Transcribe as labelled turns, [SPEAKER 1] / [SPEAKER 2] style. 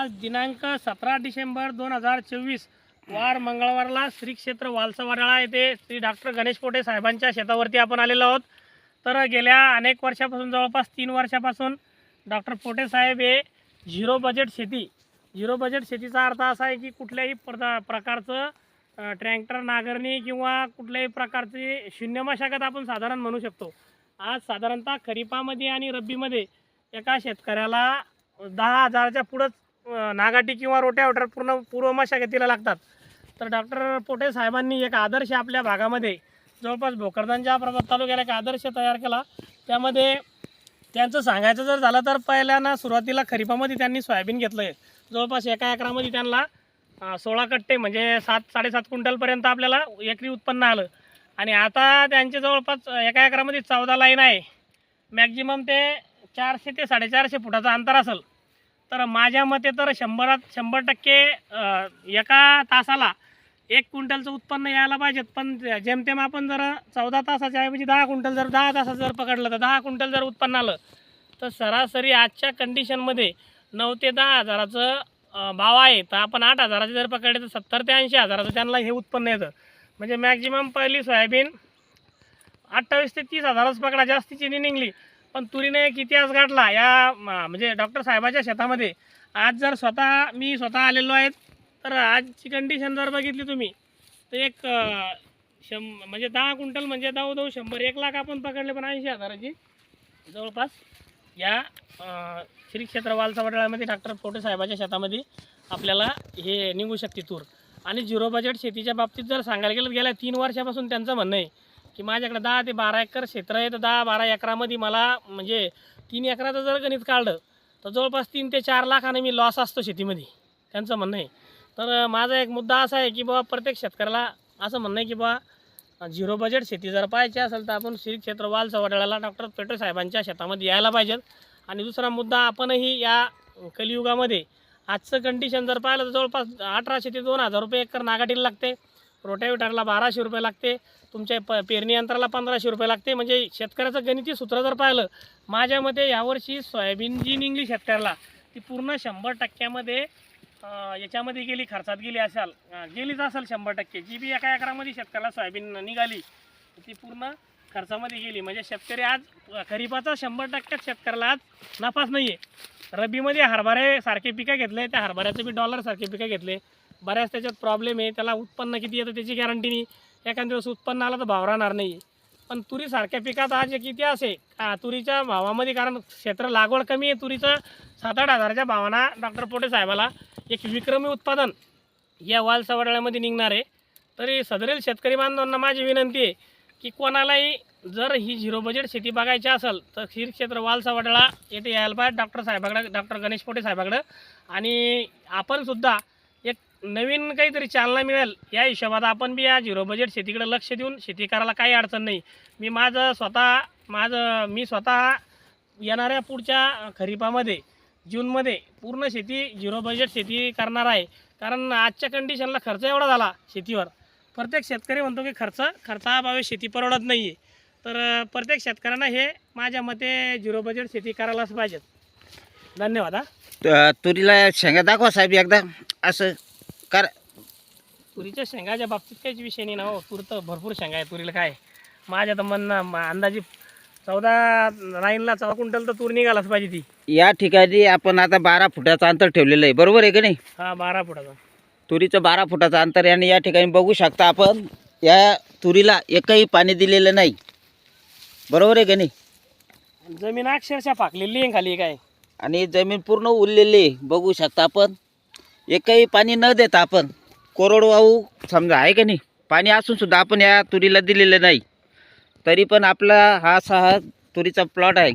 [SPEAKER 1] आज दिनांक सतरा डिसेंबर दोन हजार चोवीस वार मंगळवारला श्री क्षेत्र वालसवाडाळा येथे श्री डॉक्टर गणेश पोटे साहेबांच्या शेतावरती आपण आलेलो आहोत. तर गेल्या अनेक वर्षापासून जवळपास तीन वर्षापासून डॉक्टर पोटे साहेब हे झिरो बजेट शेती झिरो बजेट शेतीचा अर्थ असा आहे की कुठल्याही प्रदा प्रकारचं ट्रॅक्टर नांगरणी किंवा कुठल्याही प्रकारची शून्य मशागत आपण साधारण म्हणू शकतो. आज साधारणतः खरीपामध्ये आणि रब्बीमध्ये एका शेतकऱ्याला दहा हजाराच्या पुढंच नागाटी किंवा रोट्यावटर पूर्ण पूर्व मशागतीला लागतात. तर डॉक्टर पोटे साहेबांनी एक आदर्श आपल्या भागामध्ये जवळपास भोकरदानच्या प्रभात तालुक्याला एक आदर्श तयार केला. त्यामध्ये त्यांचं सांगायचं जर झालं तर पहिल्यांदा सुरुवातीला खरीपामध्ये त्यांनी सोयाबीन घेतलं आहे जवळपास एका एकरामध्ये त्यांना सोळा कट्टे म्हणजे सात साडेसात क्विंटलपर्यंत आपल्याला एकरी उत्पन्न आलं. आणि आता त्यांचे जवळपास एका एकरामध्ये चौदा लाईन आहे. मॅक्झिमम ते चारशे ते साडेचारशे फुटाचं अंतर असेल. तर माझ्या मते तर शंभरात शंभर टक्के एका तासाला एक क्विंटलचं उत्पन्न यायला पाहिजेत. पण जेमतेम आपण जर चौदा तासाच्या ऐवजी दहा क्विंटल जर दहा तासाचं जर पकडलं तर दहा क्विंटल जर उत्पन्न आलं तर सरासरी आजच्या कंडिशनमध्ये नऊ ते दहा हजाराचं भाव आहे. तर आपण आठ हजाराचे जर पकडले तर सत्तर ते ऐंशी हजाराचं त्यांना हे उत्पन्न येतं. म्हणजे मॅक्झिमम पहिली सोयाबीन अठ्ठावीस ते तीस हजारच पकडा. जास्तीची चिनी निघली. पण तुरीने एक इतिहास गाठला. या म- म्हणजे डॉक्टर साहेबाच्या शेतामध्ये. आज जर स्वतः मी स्वतः आलेलो आहे तर आजची कंडिशन जर बघितली तुम्ही तर एक शं म्हणजे दहा क्विंटल म्हणजे दऊ दऊ शंभर एक लाख आपण पकडले पण ऐंशी हजाराची. जवळपास या श्री क्षेत्र वालसावडाळ्यामध्ये डॉक्टर फोटे साहेबाच्या शेतामध्ये आपल्याला हे निघू शकते तूर. आणि झिरो बजेट शेतीच्या बाबतीत जर सांगायला गेलं गेल्या तीन वर्षापासून त्यांचं म्हणणं आहे की माझ्याकडे दहा ते बारा एकर क्षेत्र आहे तर दहा बारा एकरामध्ये मला म्हणजे तीन एकराचं जर गणित काढलं तर जवळपास तीन ते चार लाखाने मी लॉस असतो शेतीमध्ये. त्यांचं म्हणणं आहे. तर माझा एक मुद्दा असा आहे की बाबा प्रत्येक शेतकऱ्याला असं म्हणणं आहे की बाबा झिरो बजेट शेती जर पाहायची असेल तर आपण श्री क्षेत्र वाल चव्हाट्याला डॉक्टर पेट्रोल साहेबांच्या शेतामध्ये यायला पाहिजेत आणि दुसरा मुद्दा आपणही या कलियुगामध्ये आजचं कंडिशन जर पाहिलं तर जवळपास अठराशे ते दोन हजार रुपये एकर नागाटीला लागते. रोटावेटरला बाराशे रुपये लागते तुमच्या प पेरणी यंत्राला पंधराशे रुपये लागते. म्हणजे शेतकऱ्याचं गणिती सूत्र जर पाहिलं माझ्या मते यावर्षी सोयाबीन जी निघली शेतकऱ्याला ती पूर्ण शंभर टक्क्यामध्ये याच्यामध्ये गेली खर्चात गेली असाल गेलीच असेल शंभर टक्के. जी बी एका एकरामध्ये शेतकऱ्याला सोयाबीन निघाली ती पूर्ण खर्चामध्ये गेली. म्हणजे शेतकरी आज खरीपाचा शंभर टक्क्यात शेतकऱ्याला आज नफाच नाही आहे रब्बीमध्ये हरभरे सारखे पिकं घेतले त्या हरभऱ्याचे बी डॉलर सारखे पिकं घेतले. बऱ्याच त्याच्यात प्रॉब्लेम आहे. त्याला उत्पन्न किती येतं त्याची गॅरंटी नाही. एखाद्या दिवस उत्पन्न आलं तर भाव राहणार नाही पण तुरीसारख्या पिकात आज एक इतिहास आहे. का तुरीच्या भावामध्ये कारण क्षेत्र लागवड कमी आहे. तुरीचं सात आठ हजाराच्या भावांना डॉक्टर पोटे साहेबाला एक विक्रमी उत्पादन या वाल सवडाळ्यामध्ये निघणार आहे. तरी सदरील शेतकरी बांधवांना माझी विनंती आहे की कोणालाही जर ही झिरो बजेट शेती बघायची असेल तर क्षीर क्षेत्र वाल सवडाळा येथे यायला पाहिजे. डॉक्टर साहेबाकडं डॉक्टर गणेश पोटे साहेबाकडं. आणि आपणसुद्धा नवीन काहीतरी चालना मिळेल या हिशोबात आपण बी या झिरो बजेट शेतीकडे लक्ष देऊन शेती करायला काही अडचण नाही. मी माझं स्वतः माझं मी स्वतः येणाऱ्या पुढच्या खरीपामध्ये जूनमध्ये पूर्ण शेती झिरो बजेट शेती करणार आहे. कारण आजच्या कंडिशनला खर्च एवढा झाला शेतीवर. प्रत्येक शेतकरी म्हणतो की खर्च खर्चाअभावी शेती परवडत नाही आहे तर प्रत्येक शेतकऱ्यांना हे माझ्या मते झिरो बजेट शेती करायलाच पाहिजेत. धन्यवाद हा.
[SPEAKER 2] तुरीला शेंगा दाखवा साहेब एकदा. असं कर
[SPEAKER 1] तुरीच्या शेंगाच्या बाबतीत काहीच विषय नाही ना हो. तूर तर भरपूर शेंगा आहे तुरीला काय? माझ्या तर म्हणणं अंदाजे चौदा लाईनला चौदा क्विंटल तर तूर निघालाच पाहिजे ती.
[SPEAKER 2] या ठिकाणी आपण आता बारा फुटाचं अंतर ठेवलेलं आहे. बरोबर आहे का नाही?
[SPEAKER 1] हा बारा फुटाचा.
[SPEAKER 2] तुरीचं बारा फुटाचं अंतर आहे आणि या ठिकाणी बघू शकता आपण या तुरीला एकही पाणी दिलेलं नाही. बरोबर आहे का नाही?
[SPEAKER 1] जमीन अक्षरशः फाकलेली आहे खाली काय?
[SPEAKER 2] आणि जमीन पूर्ण उरलेली आहे. बघू शकता आपण. एकही पाणी न देता आपण कोरडवाहू समजा आहे का नाही? पाणी असून सुद्धा आपण या तुरीला दिलेलं नाही. तरी पण आपला हा असा हा तुरीचा प्लॉट आहे.